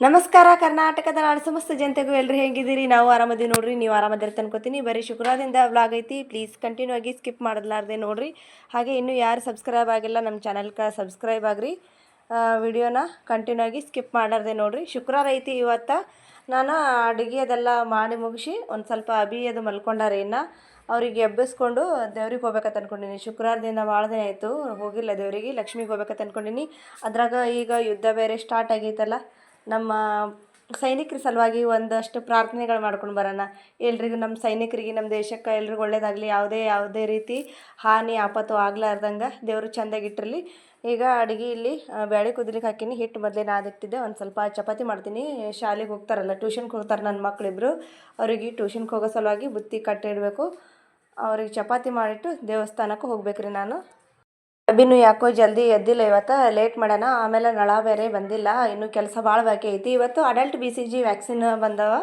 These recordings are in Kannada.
ನಮಸ್ಕಾರ, ಕರ್ನಾಟಕದ ನಾಡು ಸಮಸ್ತ ಜನತೆಗೂ ಎಲ್ಲರೂ ಹೇಗಿದ್ದೀರಿ? ನಾವು ಆರಾಮದಿ ನೋಡ್ರಿ, ನೀವು ಆರಾಮದಿರಿ ಅನ್ಕೋತೀನಿ ಬರೀ ಶುಕ್ರವಾರದಿಂದ ವ್ಲಾಗ್ ಐತಿ. ಪ್ಲೀಸ್ ಕಂಟಿನ್ಯೂ ಆಗಿ ಸ್ಕಿಪ್ ಮಾಡಲಾರ್ದೆ ನೋಡ್ರಿ. ಹಾಗೆ ಇನ್ನೂ ಯಾರು ಸಬ್ಸ್ಕ್ರೈಬ್ ಆಗಿಲ್ಲ, ನಮ್ಮ ಚಾನಲ್ಗೆ ಸಬ್ಸ್ಕ್ರೈಬ್ ಆಗ್ರಿ. ವಿಡಿಯೋನ ಕಂಟಿನ್ಯೂ ಆಗಿ ಸ್ಕಿಪ್ ಮಾಡಾರ್ದೆ ನೋಡ್ರಿ. ಶುಕ್ರವಾರ ಐತಿ ಇವತ್ತು. ನಾನು ಅಡುಗೆ ಅದೆಲ್ಲ ಮಾಡಿ ಮುಗಿಸಿ ಒಂದು ಸ್ವಲ್ಪ ಅಭಿ ಅದು ಮಲ್ಕೊಂಡಾರೆ ಇನ್ನು. ಅವ್ರಿಗೆ ಎಬ್ಬಿಸ್ಕೊಂಡು ದೇವ್ರಿಗೆ ಹೋಗ್ಬೇಕಂತ ಅನ್ಕೊಂಡಿನಿ. ಶುಕ್ರವಾರದಿಂದ ಭಾಳ ದಿನ ಆಯಿತು, ಹೋಗಿಲ್ಲ ದೇವರಿಗೆ, ಲಕ್ಷ್ಮಿಗೆ ಹೋಗ್ಬೇಕಂತ ಅನ್ಕೊಂಡಿನಿ. ಅದ್ರಾಗ ಈಗ ಯುದ್ಧ ಬೇರೆ ಸ್ಟಾರ್ಟ್ ಆಗೈತಲ್ಲ. ನಮ್ಮ ಸೈನಿಕರ ಸಲುವಾಗಿ ಒಂದಷ್ಟು ಪ್ರಾರ್ಥನೆಗಳು ಮಾಡ್ಕೊಂಡು ಬರೋಣ. ಎಲ್ರಿಗೂ ನಮ್ಮ ಸೈನಿಕರಿಗೆ, ನಮ್ಮ ದೇಶಕ್ಕೆ ಎಲ್ರಿಗೂ ಒಳ್ಳೇದಾಗಲಿ. ಯಾವುದೇ ಯಾವುದೇ ರೀತಿ ಹಾನಿ, ಆಪತ್ತು ಆಗ್ಲಾರ್ದಂಗೆ ದೇವರು ಚೆಂದಾಗಿಟ್ಟಿರಲಿ ಈಗ ಅಡುಗೆ ಇಲ್ಲಿ ಬೇಳೆ ಕುದಿಲಿಕ್ಕೆ ಹಾಕಿನಿ. ಹಿಟ್ಟು ಮೊದಲೇ ನಾದಿಟ್ಟಿದ್ದೆ ಒಂದು ಸ್ವಲ್ಪ ಚಪಾತಿ ಮಾಡ್ತೀನಿ. ಶಾಲೆಗೆ ಹೋಗ್ತಾರಲ್ಲ, ಟ್ಯೂಷನ್ಗೆ ಹೋಗ್ತಾರೆ ನನ್ನ ಮಕ್ಕಳಿಬ್ರು ಅವರಿಗೆ ಟ್ಯೂಷನ್ಗೆ ಹೋಗೋ ಸಲುವಾಗಿ ಬುತ್ತಿ ಕಟ್ಟಿಡಬೇಕು. ಅವ್ರಿಗೆ ಚಪಾತಿ ಮಾಡಿಟ್ಟು ದೇವಸ್ಥಾನಕ್ಕೆ ಹೋಗ್ಬೇಕ್ರಿ ನಾನು. ಅಭಿನು ಯಾಕೋ ಜಲ್ದಿ ಎದ್ದಿಲ್ಲ ಇವತ್ತು ಲೇಟ್ ಮಾಡೋಣ, ಆಮೇಲೆ ನಳ ಬೇರೆ ಬಂದಿಲ್ಲ, ಇನ್ನು ಕೆಲಸ ಭಾಳ ಬಾಕಿ ಐತಿ. ಇವತ್ತು adult B C G vaccine ಬಂದವ,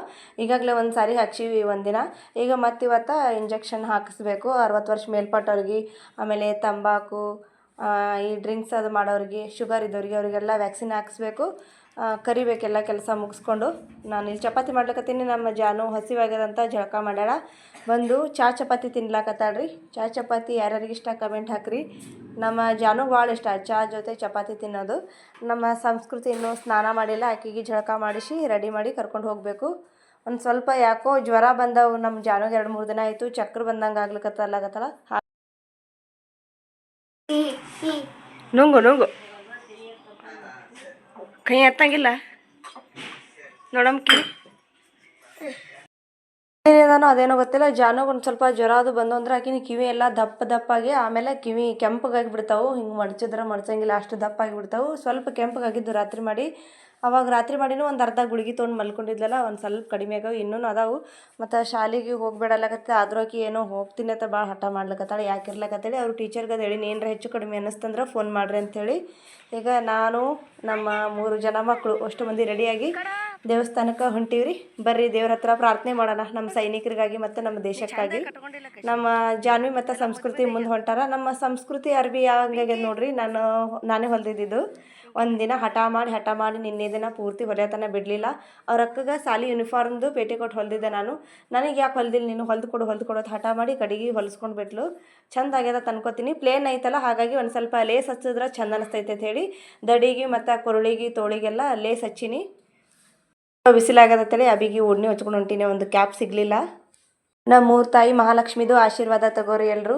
ಈಗಾಗಲೇ ಒಂದು ಸಾರಿ ಹಚ್ಚೀವಿ ಒಂದಿನ ಈಗ ಮತ್ತೆ ಇವತ್ತು ಇಂಜೆಕ್ಷನ್ ಹಾಕಿಸ್ಬೇಕು, ಅರವತ್ತು ವರ್ಷ ಮೇಲ್ಪಟ್ಟವ್ರಿಗೆ, ಆಮೇಲೆ ತಂಬಾಕು ಈ ಡ್ರಿಂಕ್ಸ್ ಅದು ಮಾಡೋರಿಗೆ ಶುಗರ್ ಇದ್ದವ್ರಿಗೆ, ಅವರಿಗೆಲ್ಲ ವ್ಯಾಕ್ಸಿನ್ ಹಾಕಿಸ್ಬೇಕು. ಕರಿಬೇಕೆಲ್ಲ ಕೆಲಸ ಮುಗಿಸ್ಕೊಂಡು. ನಾನು ಇಲ್ಲಿ ಚಪಾತಿ ಮಾಡ್ಲಕತ್ತೀನಿ, ನಮ್ಮ ಜಾನು ಹಸಿವಾಗ್ಯದಂತ ಜಳಕ ಮಾಡ್ಯಾಳ. ಬಂದು ಚಾ ಚಪಾತಿ ತಿನ್ಲಾಕತ್ತಾಳ್ರಿ. ಚಾ ಚಪಾತಿ ಯಾರ್ಯಾರಿಗೆ ಇಷ್ಟ ಕಮೆಂಟ್ ಹಾಕ್ರಿ. ನಮ್ಮ ಜಾನು ಭಾಳ ಇಷ್ಟ. ಚಾ ಜೊತೆ ಚಪಾತಿ ತಿನ್ನೋದು. ನಮ್ಮ ಸಂಸ್ಕೃತಿ ಇನ್ನೂ ಸ್ನಾನ ಮಾಡಿಲ್ಲ. ಆಕೆಗೆ ಜಳಕ ಮಾಡಿಸಿ ರೆಡಿ ಮಾಡಿ ಕರ್ಕೊಂಡು ಹೋಗಬೇಕು. ಒಂದು ಸ್ವಲ್ಪ ಯಾಕೋ ಜ್ವರ ಬಂದವು. ನಮ್ಮ ಜಾನುಗೆ ಎರಡು ಮೂರು ದಿನ ಆಯಿತು. ಚಕ್ರ ಬಂದಂಗೆ ಆಗ್ಲಿಕ್ಕತ್ತಲ್ಲಾಗತ್ತಲ್ಲ ನುಂಗು ನುಂಗು. ಕೈ ಎತ್ತಂಗಿಲ್ಲ. ನೋಡಮ್ ಕಿವಿ ಏನೇನೋ ಅದೇನೋ ಗೊತ್ತಿಲ್ಲ. ಜಾನುಗೆ ಒಂದು ಸ್ವಲ್ಪ ಜ್ವರ ಅದು ಬಂದು ಅಂದ್ರೆ ಆಕಿನ ಕಿವಿ ಎಲ್ಲ ದಪ್ಪ ದಪ್ಪಾಗಿ ಆಮೇಲೆ ಕಿವಿ ಕೆಂಪಗಾಗಿ ಬಿಡ್ತಾವು ಹಿಂಗೆ ಮಡ್ಚಿದ್ರೆ ಮಡ್ಚಂಗಿಲ್ಲ ಅಷ್ಟು ದಪ್ಪಾಗಿ ಬಿಡ್ತಾವು ಸ್ವಲ್ಪ ಕೆಂಪಗಾಗಿದ್ದು ರಾತ್ರಿ ಮಾಡಿ ಅವಾಗ ರಾತ್ರಿ ಮಾಡಿನೂ ಒಂದು ಅರ್ಧ ಗುಳಿಗೆ ತೊಗೊಂಡು ಮಲ್ಕೊಂಡಿದ್ಲಲ್ಲ, ಒಂದು ಸ್ವಲ್ಪ ಕಡಿಮೆ ಆಗ್ಯಾವ ಇನ್ನೂ ಅದಾವು. ಮತ್ತು ಶಾಲೆಗೆ ಹೋಗ್ಬೇಡಲ್ಲಕತ್ತೆ ಆದ್ರೂ ಆಕಿ ಏನೋ ಹೋಗ್ತೀನಿ ಅಂತ ಭಾಳ ಹಠ ಮಾಡ್ಲಕತ್ತಾಳೆ, ಯಾಕೆ ಇರ್ಲಕತ್ತೇಳಿ. ಅವ್ರು ಟೀಚರ್ಗೆ ಅದು ಹೇಳಿ ಏನರ ಹೆಚ್ಚು ಕಡಿಮೆ ಅನ್ನಿಸ್ತಂದ್ರೆ ಫೋನ್ ಮಾಡ್ರಿ ಅಂಥೇಳಿ ಈಗ ನಾನು, ನಮ್ಮ ಮೂರು ಜನ ಮಕ್ಕಳು ಅಷ್ಟು ಮಂದಿ ರೆಡಿಯಾಗಿ ದೇವಸ್ಥಾನಕ್ಕೆ ಹೊಂಟೀವ್ರಿ. ಬರ್ರಿ, ದೇವ್ರ ಹತ್ರ ಪ್ರಾರ್ಥನೆ ಮಾಡೋಣ. ನಮ್ಮ ಸೈನಿಕರಿಗಾಗಿ ಮತ್ತು ನಮ್ಮ ದೇಶಕ್ಕಾಗಿ. ನಮ್ಮ ಜಾನ್ವಿ ಮತ್ತು ಸಂಸ್ಕೃತಿ ಮುಂದೆ ಹೊಂಟಾರ. ನಮ್ಮ ಸಂಸ್ಕೃತಿ ಅರ್ಬಿ ಯಾವಾಗ್ಯಾಗ ನೋಡ್ರಿ, ನಾನು, ನಾನೇ ಹೊಲ್ದಿದ್ದು ಒಂದಿನ ಹಠ ಮಾಡಿ ಹಠ ಮಾಡಿ ನಿನ್ನೆ ದಿನ ಪೂರ್ತಿ ಹೊಲಿಯತನ ಬಿಡಲಿಲ್ಲ. ಅವ್ರ ಅಕ್ಕಗೆ ಸಾಲಿ ಯೂನಿಫಾರ್ಮ್ದು ಕೊಟ್ಟು ಹೊಲ್ದಿದ್ದೆ ನಾನು. ನನಗೆ ಯಾಕೆ ಹೊಲ್ದಿಲ್ಲ ನೀನು? ಹೊಲ್ದು ಕೊಡು, ಹೊಲ್ದು ಕೊಡೋದು ಹಠ ಮಾಡಿ ಕಡಿಗೆ ಹೊಲಿಸ್ಕೊಂಡು ಬಿಟ್ಲು. ಚಂದ ಆಗ್ಯದ ತನ್ಕೋತೀನಿ ಪ್ಲೇನ್ ಐತಲ್ಲ, ಹಾಗಾಗಿ ಒಂದು ಸ್ವಲ್ಪ ಲೇಸ್ ಹಚ್ಚಿದ್ರೆ ಚಂದ ಅನಿಸ್ತೈತೆ ಅಂತ ಹೇಳಿ ದಡಿಗೆ ಮತ್ತು ಕೊರಳಿಗೆ ತೋಳಿಗೆಲ್ಲ ಲೇಸ್ ಹಚ್ಚೀನಿ. ತಲೆ, ಅಬಿಗೆ ಓಡ್ನಿ ಹಚ್ಕೊಂಡು ಹೊಂಟೀನಿ. ಒಂದು ಕ್ಯಾಪ್ ಸಿಗಲಿಲ್ಲ. ನಮ್ಮ ಮೂರು ತಾಯಿ ಮಹಾಲಕ್ಷ್ಮಿದು ಆಶೀರ್ವಾದ ತಗೋರಿ ಎಲ್ಲರೂ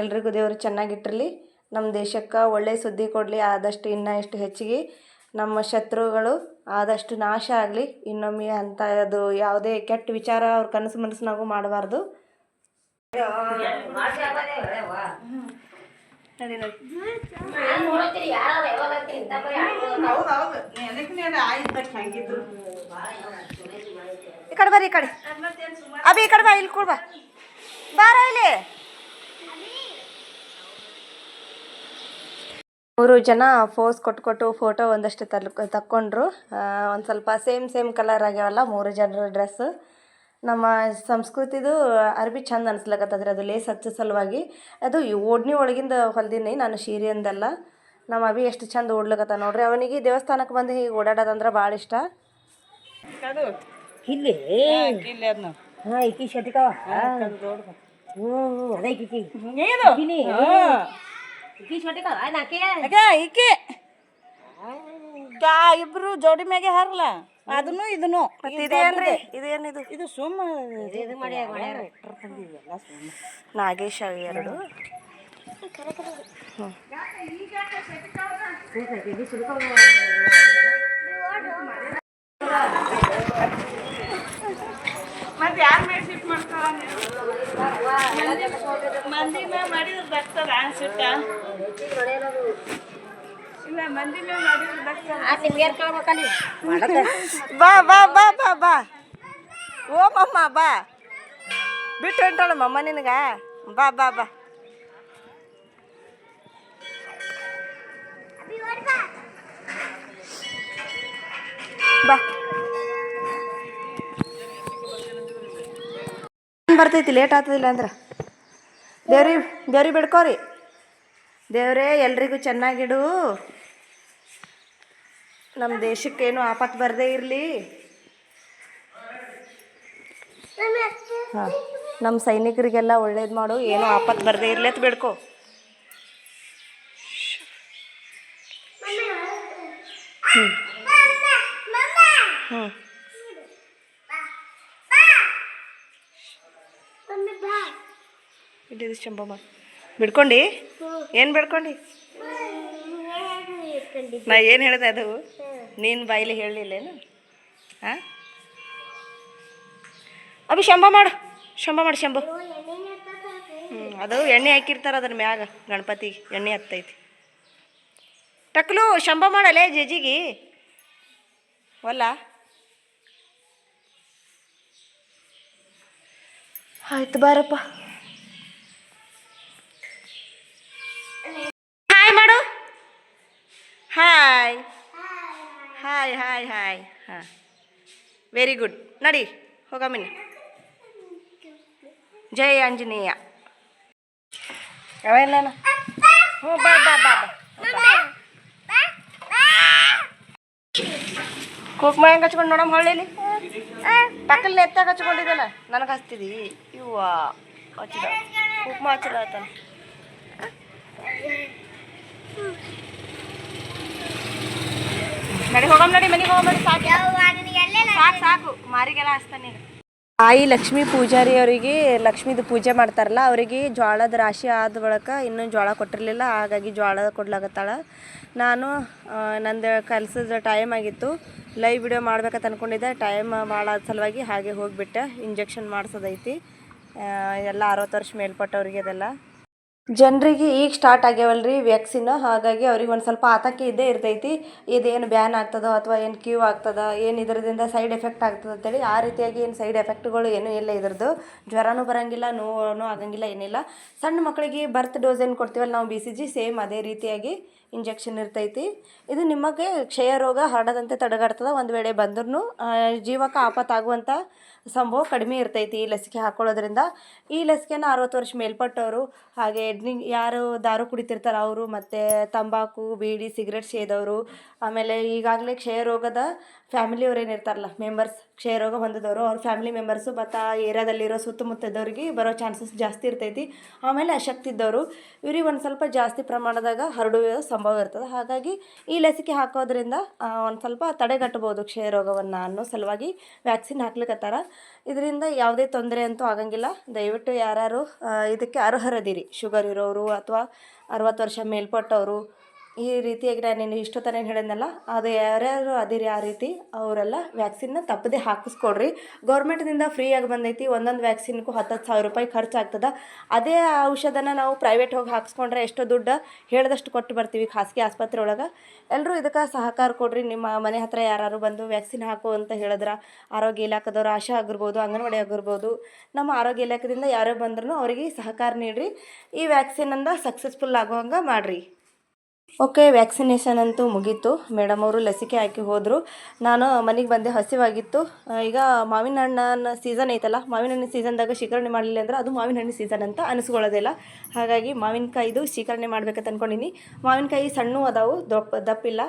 ಎಲ್ರಿಗೂ ದೇವರು ಚೆನ್ನಾಗಿಟ್ಟಿರಲಿ ನಮ್ಮ ದೇಶಕ್ಕೆ ಒಳ್ಳೆಯ ಸುದ್ದಿ ಕೊಡಲಿ, ಆದಷ್ಟು ಇನ್ನೂ ಎಷ್ಟು ಹೆಚ್ಚಿಗೆ. ನಮ್ಮ ಶತ್ರುಗಳು ಆದಷ್ಟು ನಾಶ ಆಗಲಿ, ಇನ್ನೊಮ್ಮೆ ಅಂತ ಅದು ಯಾವುದೇ ಕೆಟ್ಟ ವಿಚಾರ ಅವ್ರ ಕನಸು ಮನಸ್ಸಿನಾಗೂ ಮಾಡಬಾರ್ದು. ಈ ಕಡೆ ಬರ್ರಿ, ಈ ಕಡೆ. ಅಭಿ, ಈ ಕಡೆ ಬಾ, ಇಲ್ಲಿ ಕೂಡ ಬಾ. ಬಾರ ಇಲ್ಲಿ. ಮೂರು ಜನ ಫೋಸ್ ಕೊಟ್ಟು ಕೊಟ್ಟು ಫೋಟೋ ಒಂದಷ್ಟು ತಲ್ ತಕ್ಕೊಂಡ್ರು. ಒಂದು ಸ್ವಲ್ಪ ಸೇಮ್ ಸೇಮ್ ಕಲರ್ ಆಗ್ಯಾವಲ್ಲ ಮೂರು ಜನರ ಡ್ರೆಸ್ ನಮ್ಮ ಸಂಸ್ಕೃತಿದು ಅರ್ಬಿ ಚಂದ ಅನ್ಸ್ಲಕತ್ತದ್ರಿ ಅದು ಲೇಸ್ ಹಚ್ಚ ಸಲುವಾಗಿ. ಅದು ಈ ಓಡ್ನಿ ಒಳಗಿಂದ ಹೊಲ್ದಿನಿ ನಾನು ಸೀರೆಯಿಂದಲ್ಲ ನಮ್ಮ ಅಭಿ ಎಷ್ಟು ಚಂದ ಓಡ್ಲಕತ್ತ ನೋಡ್ರಿ. ಅವನಿಗೆ ದೇವಸ್ಥಾನಕ್ಕೆ ಬಂದು ಹೀಗೆ ಓಡಾಡೋದಂದ್ರೆ ಭಾಳ ಇಷ್ಟ. ಇಲ್ಲಿ? ಇಲ್ಲಿ ಅದನ್ನ ಹಾ ಈಕಿ ಶಟಿಕವ. ಹ್ಞೂ ಅದ ಈಕಿ ಇಬ್ರು ಜೋಡಿ ಮ್ಯಾಗೆ ಹಾರಲ್ಲ ಅದನ್ನು ಇದನ್ನು. ಮತ್ತೆ ಇದೇನ್ರಿ ಇದೇನಿದು ಇದು ಸುಮ್ಮ ಇದು ಮಾಡಿ ಮಾಡ್ಯಾರ. ನಾಗೇಶ ಎರಡು. ಮತ್ತೆ ಯಾರ ಮೇಲೆ ಶಿಫ್ಟ್ ಮಾಡ್ತಾವ ಮಂದಿ ಮೇಲೆ ಮಾಡಿದ್ರೆ ಬರ್ತದ ಸಿಟ್ಟ? ಇಲ್ಲ ಮಂದಿ ಮೇಲೆ ಮಾಡಿದ್ರೆ ಬರ್ತದ ಬಾ ಬಾ ಬಾ ಬಾ ಬಾ. ಓ ಮಮ್ಮ ಬಾ. ಬಿಟ್ಟು ಹೊಂಟಾಳ ಮಮ್ಮ ನಿನಗ. ಬಾ ಬಾ ಬಾ. ಬರ್ತೈತಿ ಲೇಟ್ ಆಗ್ತದಿಲ್ಲ ಅಂದ್ರೆ. ದೇವ್ರಿ ದೇವ್ರಿ ಬಿಡ್ಕೋರಿ. ದೇವರೇ, ಎಲ್ರಿಗೂ ಚೆನ್ನಾಗಿಡು. ನಮ್ಮ ದೇಶಕ್ಕೇನು ಆಪತ್ತು ಬರದೇ ಇರಲಿ. ಹಾಂ ನಮ್ಮ ಸೈನಿಕರಿಗೆಲ್ಲ ಒಳ್ಳೇದು ಮಾಡು, ಏನೂ ಆಪತ್ತು ಬರದೇ ಇರಲಿ ಅಂತ ಬೇಡ್ಕೊ. ಹ್ಞೂ ಹ್ಞೂ ಇಲ್ಲಿದ್ದು ಶಂಭಮ್ಮ ಬಿಡ್ಕೊಂಡು? ಏನು ಬಿಡ್ಕೊಂಡು? ನಾ ಏನು ಹೇಳಿದೆ ಅದು? ನೀನು ಬಾಯಿಲಿ ಹೇಳಲಿಲ್ಲೇನು? ಹಾಂ ಅಭಿ ಶಂಭ ಮಾಡು. ಶಂಭ ಮಾಡು ಶಂಭು ಹ್ಞೂ ಅದು ಎಣ್ಣೆ ಹಾಕಿರ್ತಾರೆ ಅದ್ರ ಮ್ಯಾಗ ಗಣಪತಿ ಎಣ್ಣೆ ಹತ್ತೈತಿ. ಟಕ್ಲು ಶಂಭ ಮಾಡಲೇ ಜಜ್ಜಿಗೆ ವಲ್ಲ ಆಯ್ತು ಬಾರಪ್ಪ. ಹಾಯ್ ಹಾಂ. ವೆರಿ ಗುಡ್ ನಡಿ ಹೋಗಮ್ಮಿನಿ ಜೈ ಆಂಜನೇಯ. ಅವೇನೇನು ಹ್ಞೂ, ಬಾ ಬಾ ಬಾ ಬಾ. ಕುಕ್ಮ ಹೆಂಗೆ ಹಚ್ಕೊಂಡು ನೋಡಮ್ ಹೊಳ್ಳಿಲಿ? ಟಕ್ಕಲ್ಲಿ ಎತ್ತಾಗ ಹಚ್ಕೊಂಡಿದ್ದಲ್ಲ ನನಗೆ ಹಚ್ತಿದಿ. ಇವ್ವ, ಹಚ್ಚಿದ. ಕುಕ್ಮ ಹಚ್ಚಿದ ಆತನ. ನಡಿ ಹೋಗಮ್ ನಡಿ ಮನೆಗೆ ಹೋಗಮ್ ನಡಿ ಸಾಕು. ಸಾಕು ಸಾಕು. ಮಾರಿಗೆಲ್ಲ ಹಚ್ತಾನೆ ಈಗ ಆಯಿ ಲಕ್ಷ್ಮೀ ಪೂಜಾರಿ ಅವರಿಗೆ ಲಕ್ಷ್ಮೀದು ಪೂಜೆ ಮಾಡ್ತಾರಲ್ಲ ಅವರಿಗೆ ಜ್ವಾಳದ ರಾಶಿ ಆದ ಬಳಕ ಇನ್ನೂ ಜ್ವಾಳ ಕೊಟ್ಟಿರಲಿಲ್ಲ ಹಾಗಾಗಿ ಜ್ವಾಳ ಕೊಡ್ಲಾಗತ್ತಾಳ. ನಾನು ನಂದು ಕೆಲಸದ ಟೈಮ್ ಆಗಿತ್ತು. ಲೈವ್ ವಿಡಿಯೋ ಮಾಡ್ಬೇಕಂತ ಅಂದ್ಕೊಂಡಿದ್ದೆ ಟೈಮ್ ಭಾಳ ಸಲುವಾಗಿ ಹಾಗೆ ಹೋಗಿಬಿಟ್ಟೆ. ಇಂಜೆಕ್ಷನ್ ಮಾಡಿಸೋದೈತಿ. ಎಲ್ಲ ಅರವತ್ತು ವರ್ಷ ಮೇಲ್ಪಟ್ಟವ್ರಿಗೆ ಅದೆಲ್ಲ. ಜನರಿಗೆ ಈಗ ಸ್ಟಾರ್ಟ್ ಆಗ್ಯಾವಲ್ರಿ ವ್ಯಾಕ್ಸಿನ್ ಹಾಗಾಗಿ ಅವ್ರಿಗೆ ಒಂದು ಸ್ವಲ್ಪ ಆತಂಕ ಇದ್ದೇ ಇರ್ತೈತಿ. ಇದೇನು ಬ್ಯಾನ್ ಆಗ್ತದೋ ಅಥವಾ ಏನು ಕ್ಯೂ ಆಗ್ತದ, ಏನು ಇದರಿಂದ ಸೈಡ್ ಎಫೆಕ್ಟ್ ಆಗ್ತದೆ ಅಂತೇಳಿ ಆ ರೀತಿಯಾಗಿ ಏನು ಸೈಡ್ ಎಫೆಕ್ಟ್ಗಳು ಏನೂ ಇಲ್ಲ ಇದ್ರದ್ದು. ಜ್ವರನೂ ಬರೋಂಗಿಲ್ಲ, ನೋವು ಆಗಂಗಿಲ್ಲ, ಏನಿಲ್ಲ. ಸಣ್ಣ ಮಕ್ಕಳಿಗೆ ಬರ್ತ್ ಡೋಸ್ ಏನು ಕೊಡ್ತೀವಲ್ಲ ನಾವು ಬಿ ಸಿ ಜಿ ಸೇಮ್ ಅದೇ ರೀತಿಯಾಗಿ ಇಂಜೆಕ್ಷನ್ ಇರ್ತೈತಿ. ಇದು ನಿಮಗೆ ಕ್ಷಯ ರೋಗ ಹರಡದಂತೆ ತಡೆಗಟ್ತದೆ. ಒಂದು ವೇಳೆ ಬಂದ್ರೂ ಜೀವಕ್ಕೆ ಆಪತ್ತಾಗುವಂಥ ಸಂಭವ ಕಡಿಮೆ ಇರ್ತೈತಿ ಈ ಲಸಿಕೆ ಹಾಕೊಳ್ಳೋದ್ರಿಂದ. ಈ ಲಸಿಕೆನ ಅರವತ್ತು ವರ್ಷ ಮೇಲ್ಪಟ್ಟವರು, ಹಾಗೆ ಯಾರು ದಾರು ಕುಡಿತಿರ್ತಾರೆ ಅವರು, ಮತ್ತು ತಂಬಾಕು, ಬೀಡಿ, ಸಿಗರೇಟ್ ಸೇದವರು, ಆಮೇಲೆ ಈಗಾಗಲೇ ಕ್ಷಯ ರೋಗದ ಫ್ಯಾಮಿಲಿಯವ್ರು ಏನಿರ್ತಾರಲ್ಲ, ಮೆಂಬರ್ಸ್, ಕ್ಷಯ ರೋಗ ಹೊಂದಿದವರು, ಅವ್ರ ಫ್ಯಾಮಿಲಿ ಮೆಂಬರ್ಸು ಮತ್ತು ಆ ಏರಿಯಾದಲ್ಲಿರೋ ಸುತ್ತಮುತ್ತದವ್ರಿಗೆ ಬರೋ ಚಾನ್ಸಸ್ ಜಾಸ್ತಿ ಇರ್ತೈತಿ. ಆಮೇಲೆ ಅಶಕ್ತಿ ಇದ್ದವರು, ಇವ್ರಿಗೆ ಒಂದು ಸ್ವಲ್ಪ ಜಾಸ್ತಿ ಪ್ರಮಾಣದಾಗ ಹರಡುವ ಸಂಭವ ಇರ್ತದೆ. ಹಾಗಾಗಿ ಈ ಲಸಿಕೆ ಹಾಕೋದ್ರಿಂದ ಒಂದು ಸ್ವಲ್ಪ ತಡೆಗಟ್ಟಬೋದು ಕ್ಷಯ ರೋಗವನ್ನು ಅನ್ನೋ ಸಲುವಾಗಿ ವ್ಯಾಕ್ಸಿನ್ ಹಾಕ್ಲಿಕ್ಕತ್ತಾರ ಇದರಿಂದ ಯಾವುದೇ ತೊಂದರೆ ಅಂತೂ ಆಗಂಗಿಲ್ಲ. ದಯವಿಟ್ಟು ಯಾರು ಇದಕ್ಕೆ ಅರ್ಹರದಿರಿ ಶುಗರ್ ಇರೋರು ಅಥವಾ ಅರವತ್ತು ವರ್ಷ ಮೇಲ್ಪಟ್ಟವರು ಈ ರೀತಿಯಾಗಿ ನಾನು ಏನು ಹೇಳಿದ್ನಲ್ಲ, ಅದು ಯಾರ್ಯಾರು ಅದಿರಿ ಆ ರೀತಿ, ಅವರೆಲ್ಲ ವ್ಯಾಕ್ಸಿನ್ನ ತಪ್ಪದೆ ಹಾಕಿಸ್ಕೊಡ್ರಿ. ಗೌರ್ಮೆಂಟ್ನಿಂದ ಫ್ರೀಯಾಗಿ ಬಂದೈತಿ, ಒಂದೊಂದು ವ್ಯಾಕ್ಸಿನ್ಗೂ ಹತ್ತತ್ತು ಸಾವಿರ ರೂಪಾಯಿ ಖರ್ಚಾಗ್ತದೆ. ಅದೇ ಔಷಧನ ನಾವು ಪ್ರೈವೇಟ್ ಹೋಗಿ ಹಾಕ್ಸ್ಕೊಂಡ್ರೆ ಎಷ್ಟೋ ದುಡ್ಡು ಹೇಳಿದಷ್ಟು ಕೊಟ್ಟು ಬರ್ತೀವಿ ಖಾಸಗಿ ಆಸ್ಪತ್ರೆ ಒಳಗೆ. ಎಲ್ಲರೂ ಇದಕ್ಕೆ ಸಹಕಾರ ಕೊಡ್ರಿ, ನಿಮ್ಮ ಮನೆ ಹತ್ರ ಯಾರು ಬಂದು ವ್ಯಾಕ್ಸಿನ್ ಹಾಕು ಅಂತ ಹೇಳಿದ್ರೆ, ಆರೋಗ್ಯ ಇಲಾಖೆದವ್ರು ಆಶಾ ಆಗಿರ್ಬೋದು, ಅಂಗನವಾಡಿ ಆಗಿರ್ಬೋದು, ನಮ್ಮ ಆರೋಗ್ಯ ಇಲಾಖೆಯಿಂದ ಯಾರೇ ಬಂದ್ರೂ ಅವರಿಗೆ ಸಹಕಾರ ನೀಡ್ರಿ. ಈ ವ್ಯಾಕ್ಸಿನಿಂದ ಸಕ್ಸಸ್ಫುಲ್ ಆಗುವಂಗೆ ಮಾಡಿರಿ. ಓಕೆ, ವ್ಯಾಕ್ಸಿನೇಷನ್ ಅಂತೂ ಮುಗೀತು. ಮೇಡಮ್ ಅವರು ಲಸಿಕೆ ಹಾಕಿ ಹೋದರು. ನಾನು ಮನೆಗೆ ಬಂದೆ, ಹಸಿವಾಗಿತ್ತು. ಈಗ ಮಾವಿನ ಹಣ್ಣನ್ನು ಸೀಸನ್ ಐತಲ್ಲ, ಮಾವಿನ ಹಣ್ಣಿನ ಸೀಸನ್ದಾಗ ಶೇಖರಣೆ ಮಾಡಲಿಲ್ಲ ಅಂದ್ರೆ ಅದು ಮಾವಿನ ಹಣ್ಣಿನ ಸೀಸನ್ ಅಂತ ಅನಿಸ್ಕೊಳ್ಳೋದಿಲ್ಲ. ಹಾಗಾಗಿ ಮಾವಿನಕಾಯಿದು ಶೇಖರಣೆ ಮಾಡ್ಬೇಕಂತ ಅಂದ್ಕೊಂಡಿನಿ ಮಾವಿನಕಾಯಿ ಸಣ್ಣ ಅದಾವು ದಪ್ಪ ದಪ್ಪಿಲ್ಲ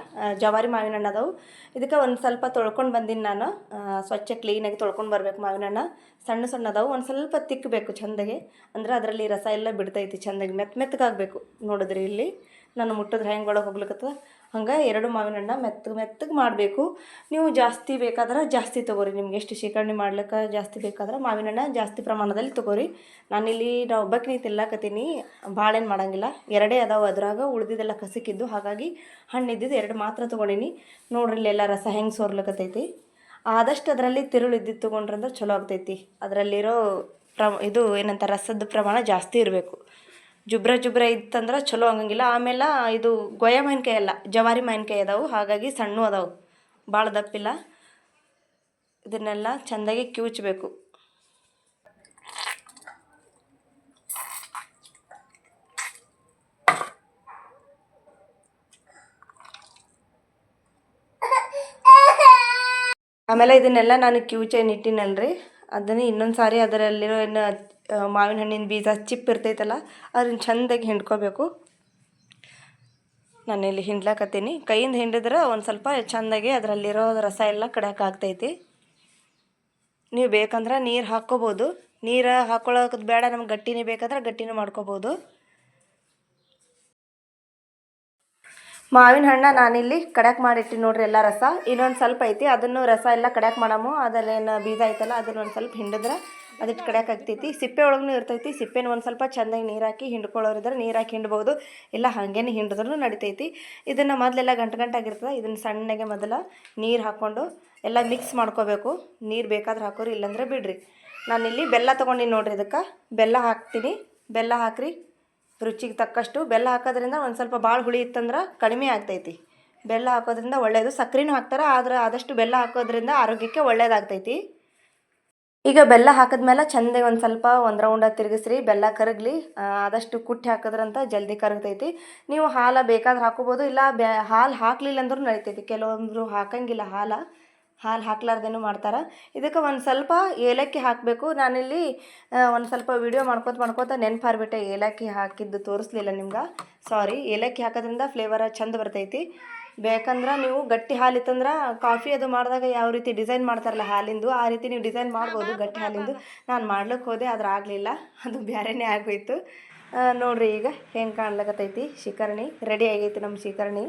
ಜವಾರಿ ಮಾವಿನ ಹಣ್ಣು ಅದಾವು. ಇದಕ್ಕೆ ಒಂದು ಸ್ವಲ್ಪ ತೊಳ್ಕೊಂಡು ಬಂದೀನಿ ನಾನು. ಸ್ವಚ್ಛ ಕ್ಲೀನಾಗಿ ತೊಳ್ಕೊಂಡು ಬರಬೇಕು ಮಾವಿನ ಹಣ್ಣು. ಸಣ್ಣ ಸಣ್ಣ ಅದಾವು, ಒಂದು ಸ್ವಲ್ಪ ತಿಕ್ಕಬೇಕು ಚಂದಗೆ. ಅಂದ್ರೆ ಅದರಲ್ಲಿ ರಸ ಎಲ್ಲ ಬಿಡ್ತೈತಿ ಚೆಂದಾಗಿ, ಮೆತ್ತ ಮೆತ್ತಗಾಗಬೇಕು ನೋಡಿದ್ರಿ ಇಲ್ಲಿ. ನಾನು ಮುಟ್ಟಿದ್ರೆ ಹೆಂಗೆ ಒಳಗೆ ಹೋಗ್ಲಿಕ್ಕತ್ತದ ಹಂಗೆ ಎರಡು ಮಾವಿನ ಹಣ್ಣು ಮೆತ್ತಗೆ ಮೆತ್ತಗೆ ಮಾಡಬೇಕು. ನೀವು ಜಾಸ್ತಿ ಬೇಕಾದ್ರೆ ಜಾಸ್ತಿ ತೊಗೋರಿ. ನಿಮ್ಗೆ ಎಷ್ಟು ಶೇಖರಣೆ ಮಾಡ್ಲಿಕ್ಕೆ ಜಾಸ್ತಿ ಬೇಕಾದ್ರೆ ಮಾವಿನ ಹಣ್ಣು ಜಾಸ್ತಿ ಪ್ರಮಾಣದಲ್ಲಿ ತೊಗೋರಿ. ನಾನಿಲ್ಲಿ ನಾ ಒಬ್ಬಕ್ಕೆ ತಿನ್ಲಾಕತ್ತೀನಿ. ಭಾಳೇನು ಮಾಡಂಗಿಲ್ಲ. ಎರಡೇ ಅದಾವೆ ಅದ್ರಾಗ ಉಳಿದಿದ್ದೆಲ್ಲ ಕಸಕ್ಕಿದ್ದು. ಹಾಗಾಗಿ ಹಣ್ಣು ಇದ್ದಿದ್ದು ಎರಡು ಮಾತ್ರ ತೊಗೊಂಡೀನಿ. ನೋಡ್ರಿ ಇಲ್ಲೆಲ್ಲ ರಸ ಹೆಂಗೆ ಸೋರ್ಲಕತ್ತೈತಿ. ಆದಷ್ಟು ಅದರಲ್ಲಿ ತಿರುಳು ಇದ್ದಿದ್ದು ತೊಗೊಂಡ್ರಂದ್ರೆ ಚಲೋ ಆಗ್ತೈತಿ. ಅದರಲ್ಲಿರೋ ಪ್ರ ಇದು ಏನಂತ ರಸದ ಪ್ರಮಾಣ ಜಾಸ್ತಿ ಇರಬೇಕು. ಜುಬ್ರ ಜುಬ್ರ ಇತ್ತಂದ್ರೆ ಚಲೋ ಆಗಂಗಿಲ್ಲ ಆಮೇಲೆ ಇದು ಗೊಯ್ಯ ಮಾವಿನ್ಕಾಯಿ ಅಲ್ಲ, ಜವಾರಿ ಮಾವಿನ್ಕಾಯಿ ಅದಾವು. ಹಾಗಾಗಿ ಸಣ್ಣ ಅದಾವು. ಭಾಳ ದಪ್ಪಿಲ್ಲ. ಇದನ್ನೆಲ್ಲ ಚೆಂದಾಗಿ ಕಿವುಚಬೇಕು. ಆಮೇಲೆ ಇದನ್ನೆಲ್ಲ ನಾನು ಕಿವುಚೆ ನಿಟ್ಟಿನಲ್ರಿ. ಅದನ್ನು ಇನ್ನೊಂದು ಸಾರಿ ಅದರಲ್ಲಿರೋ ಏನು ಮಾವಿನ ಹಣ್ಣಿನ ಬೀಜ ಚಿಪ್ ಇರ್ತೈತಲ್ಲ ಅದನ್ನ ಚಂದಾಗಿ ಹಿಂಡ್ಕೋಬೇಕು. ನಾನಿಲ್ಲಿ ಹಿಂಡ್ಲಾಕತ್ತೀನಿ. ಕೈಯಿಂದ ಹಿಂಡಿದ್ರೆ ಒಂದು ಸ್ವಲ್ಪ ಚೆಂದಾಗಿ ಅದರಲ್ಲಿರೋ ರಸ ಎಲ್ಲ ಕಡಿಯೋಕ್ಕಾಗ್ತೈತಿ ನೀವು ಬೇಕಂದ್ರೆ ನೀರು ಹಾಕ್ಕೋಬೋದು. ನೀರು ಹಾಕ್ಕೊಳ್ಳೋದು ಬೇಡ, ನಮ್ಗೆ ಗಟ್ಟಿನೇ ಬೇಕಂದ್ರೆ ಗಟ್ಟಿನೂ ಮಾಡ್ಕೋಬೋದು. ಮಾವಿನ ಹಣ್ಣ ನಾನಿಲ್ಲಿ ಕಡ್ಯಾಕ್ ಮಾಡಿಟ್ಟಿನಿ ನೋಡ್ರಿ ಎಲ್ಲ ರಸ. ಇನ್ನೊಂದು ಸ್ವಲ್ಪ ಐತಿ, ಅದನ್ನು ರಸ ಎಲ್ಲ ಕಡ್ಯಾಕ್ ಮಾಡಮು. ಅದಲ್ಲೇನು ಬೀಜ ಐತಲ್ಲ ಅದನ್ನ ಒಂದು ಸ್ವಲ್ಪ ಹಿಂಡಿದ್ರೆ ಅದಿಟ್ಟು ಕಡಿಯಕ್ಕೆ ಆಗ್ತೈತಿ. ಸಿಪ್ಪೆ ಒಳಗೂ ಇರ್ತೈತಿ. ಸಿಪ್ಪೆನ ಒಂದು ಸ್ವಲ್ಪ ಚೆಂದಾಗಿ ನೀರು ಹಾಕಿ ಹಿಂಡ್ಕೊಳ್ಳೋರಿದ್ರೆ ನೀರು ಹಾಕಿ ಹಿಂಡ್ಬೋದು. ಇಲ್ಲ ಹಾಗೇನೆ ಹಿಂಡಿದ್ರೂ ನಡಿತೈತಿ. ಇದನ್ನು ಮೊದಲೆಲ್ಲ ಗಂಟು ಗಂಟಾಗಿರ್ತದೆ ಇದನ್ನು ಸಣ್ಣಗೆ ಮೊದಲ ನೀರು ಹಾಕ್ಕೊಂಡು ಎಲ್ಲ ಮಿಕ್ಸ್ ಮಾಡ್ಕೋಬೇಕು. ನೀರು ಬೇಕಾದ್ರೆ ಹಾಕೋರಿ, ಇಲ್ಲಾಂದ್ರೆ ಬಿಡ್ರಿ. ನಾನಿಲ್ಲಿ ಬೆಲ್ಲ ತೊಗೊಂಡಿನಿ ನೋಡ್ರಿ ಇದಕ್ಕೆ. ಬೆಲ್ಲ ಹಾಕ್ತೀನಿ. ಬೆಲ್ಲ ಹಾಕ್ರಿ. ರುಚಿಗೆ ತಕ್ಕಷ್ಟು. ಬೆಲ್ಲ ಹಾಕೋದ್ರಿಂದ ಒಂದು ಸ್ವಲ್ಪ ಭಾಳ ಹುಳಿ ಇತ್ತಂದ್ರೆ ಕಡಿಮೆ ಆಗ್ತೈತಿ. ಬೆಲ್ಲ ಹಾಕೋದ್ರಿಂದ ಒಳ್ಳೆಯದು ಸಕ್ಕರೆನೂ ಹಾಕ್ತಾರೆ, ಆದ್ರೆ ಆದಷ್ಟು ಬೆಲ್ಲ ಹಾಕೋದ್ರಿಂದ ಆರೋಗ್ಯಕ್ಕೆ ಒಳ್ಳೇದಾಗ್ತೈತಿ. ಈಗ ಬೆಲ್ಲ ಹಾಕಿದ್ಮೇಲೆ ಚಂದಾಗಿ ಒಂದು ಸ್ವಲ್ಪ ಒಂದು ರೌಂಡ ತಿರುಗಿಸ್ರಿ. ಬೆಲ್ಲ ಕರಗಲಿ ಆದಷ್ಟು ಕುಟ್ಟಿ ಹಾಕಿದ್ರಂತ ಜಲ್ದಿ ಕರಗ್ತೈತಿ. ನೀವು ಹಾಲು ಬೇಕಾದ್ರೆ ಹಾಕೋಬೋದು, ಇಲ್ಲ ಬೆ ಹಾಲು ಹಾಕಲಿಲ್ಲ ಅಂದ್ರೂ ನಡಿತೈತಿ. ಕೆಲವೊಂದು ಹಾಕಂಗಿಲ್ಲ ಹಾಲು ಹಾಲು ಹಾಕ್ಲಾರ್ದೇನು ಮಾಡ್ತಾರೆ. ಇದಕ್ಕೆ ಒಂದು ಸ್ವಲ್ಪ ಏಲಕ್ಕಿ ಹಾಕಬೇಕು. ನಾನಿಲ್ಲಿ ಒಂದು ಸ್ವಲ್ಪ ವಿಡಿಯೋ ಮಾಡ್ಕೋತ ಮಾಡ್ಕೋತ ನೆನಪಾರ್ಬಿಟ್ಟೆ ಏಲಕ್ಕಿ ಹಾಕಿದ್ದು ತೋರಿಸ್ಲಿಲ್ಲ ನಿಮ್ಗೆ. ಸಾರಿ ಏಲಕ್ಕಿ ಹಾಕೋದ್ರಿಂದ ಫ್ಲೇವರ ಚಂದ ಬರ್ತೈತಿ. ಬೇಕಂದ್ರೆ ನೀವು ಗಟ್ಟಿ ಹಾಲು ಇತ್ತಂದ್ರೆ ಕಾಫಿ ಅದು ಮಾಡಿದಾಗ ಯಾವ ರೀತಿ ಡಿಸೈನ್ ಮಾಡ್ತಾರಲ್ಲ ಹಾಲಿಂದು, ಆ ರೀತಿ ನೀವು ಡಿಸೈನ್ ಮಾಡ್ಬೋದು ಗಟ್ಟಿ ಹಾಲಿಂದು. ನಾನು ಮಾಡ್ಲಿಕ್ಕೆ ಹೋದೆ, ಆದ್ರೆ ಆಗಲಿಲ್ಲ. ಅದು ಬೇರೆನೇ ಆಗೋಯ್ತು. ನೋಡಿರಿ ನೋಡ್ರಿ ಈಗ ಹೆಂಗೆ ಕಾಣ್ಲಕತ್ತೈತಿ. ಶಿಕರ್ಣಿ ರೆಡಿ ಆಗೈತಿ ನಮ್ಮ ಶಿಕರಣಿ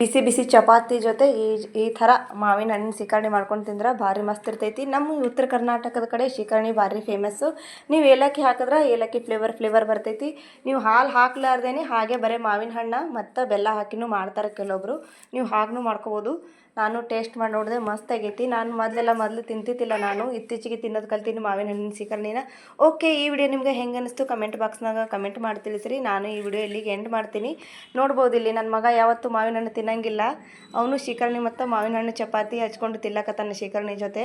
ಬಿಸಿ ಬಿಸಿ ಚಪಾತಿ ಜೊತೆ ಈ ಈ ಥರ ಮಾವಿನ ಹಣ್ಣಿನ ಶೀಕರ್ಣಿ ಮಾಡ್ಕೊಂಡು ತಿಂದ್ರೆ ಭಾರಿ ಮಸ್ತ್ ಇರ್ತೈತಿ. ನಮ್ಮ ಉತ್ತರ ಕರ್ನಾಟಕದ ಕಡೆ ಶೀಕರ್ಣಿ ಭಾರಿ ಫೇಮಸ್ಸು ನೀವು ಏಲಕ್ಕಿ ಹಾಕಿದ್ರೆ ಏಲಕ್ಕಿ ಫ್ಲೇವರ್ ಫ್ಲೇವರ್ ಬರ್ತೈತಿ. ನೀವು ಹಾಲು ಹಾಕ್ಲಾರ್ದೇನೆ ಹಾಗೆ ಬರೀ ಮಾವಿನ ಹಣ್ಣು ಮತ್ತು ಬೆಲ್ಲ ಹಾಕಿನೂ ಮಾಡ್ತಾರೆ ಕೆಲವೊಬ್ಬರು ನೀವು ಹಾಗೂ ಮಾಡ್ಕೋಬೋದು. ನಾನು ಟೇಸ್ಟ್ ಮಾಡಿ ನೋಡಿದೆ ಮಸ್ತ್ ಆಗೈತಿ. ನಾನು ಮೊದಲೆಲ್ಲ ಮೊದಲು ತಿಂತಿದ್ದಿಲ್ಲ ನಾನು. ಇತ್ತೀಚೆಗೆ ತಿನ್ನೋದು ಕಲ್ತೀನಿ ಮಾವಿನ ಹಣ್ಣಿನ ಸೀಕರ್ಣಿನ ಓಕೆ ಈ ವಿಡಿಯೋ ನಿಮಗೆ ಹೆಂಗೆ ಅನಿಸ್ತು ಕಮೆಂಟ್ ಬಾಕ್ಸ್ನಾಗ ಕಮೆಂಟ್ ಮಾಡಿ ತಿಳಿಸ್ರಿ. ನಾನು ಈ ವಿಡಿಯೋ ಇಲ್ಲಿಗೆ ಎಂಡ್ ಮಾಡ್ತೀನಿ. ನೋಡ್ಬೋದು ಇಲ್ಲಿ ನನ್ನ ಮಗ ಯಾವತ್ತೂ ಮಾವಿನ ಹಣ್ಣು ತಿನ್ನಂಗಿಲ್ಲ. ಅವನು ಶಿಕರಣಿ ಮತ್ತು ಮಾವಿನ ಹಣ್ಣು ಚಪಾತಿ ಹಚ್ಕೊಂಡು ತಿನ್ನಕತ್ತಾನ ಶಿಕರಣಿ ಜೊತೆ.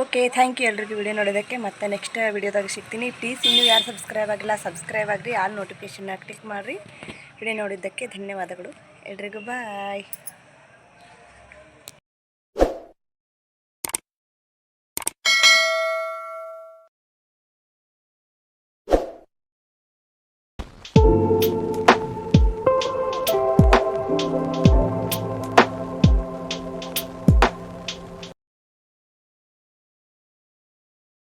ಓಕೆ ಥ್ಯಾಂಕ್ ಯು ಎಲ್ರಿಗೂ ವಿಡಿಯೋ ನೋಡೋದಕ್ಕೆ. ಮತ್ತೆ ನೆಕ್ಸ್ಟ್ ವಿಡಿಯೋದಾಗ ಸಿಗ್ತೀನಿ. ಪ್ಲೀಸ್ ಇನ್ನೂ ಯಾರು ಸಬ್ಸ್ಕ್ರೈಬ್ ಆಗಿಲ್ಲ ಸಬ್ಸ್ಕ್ರೈಬ್ ಆಗಿರಿ. ಆಲ್ ನೋಟಿಫಿಕೇಷನ್ನ ಕ್ಲಿಕ್ ಮಾಡಿರಿ. ವಿಡಿಯೋ ನೋಡಿದ್ದಕ್ಕೆ ಧನ್ಯವಾದಗಳು. ಎಲ್ರಿಗೂ ಬಾಯ್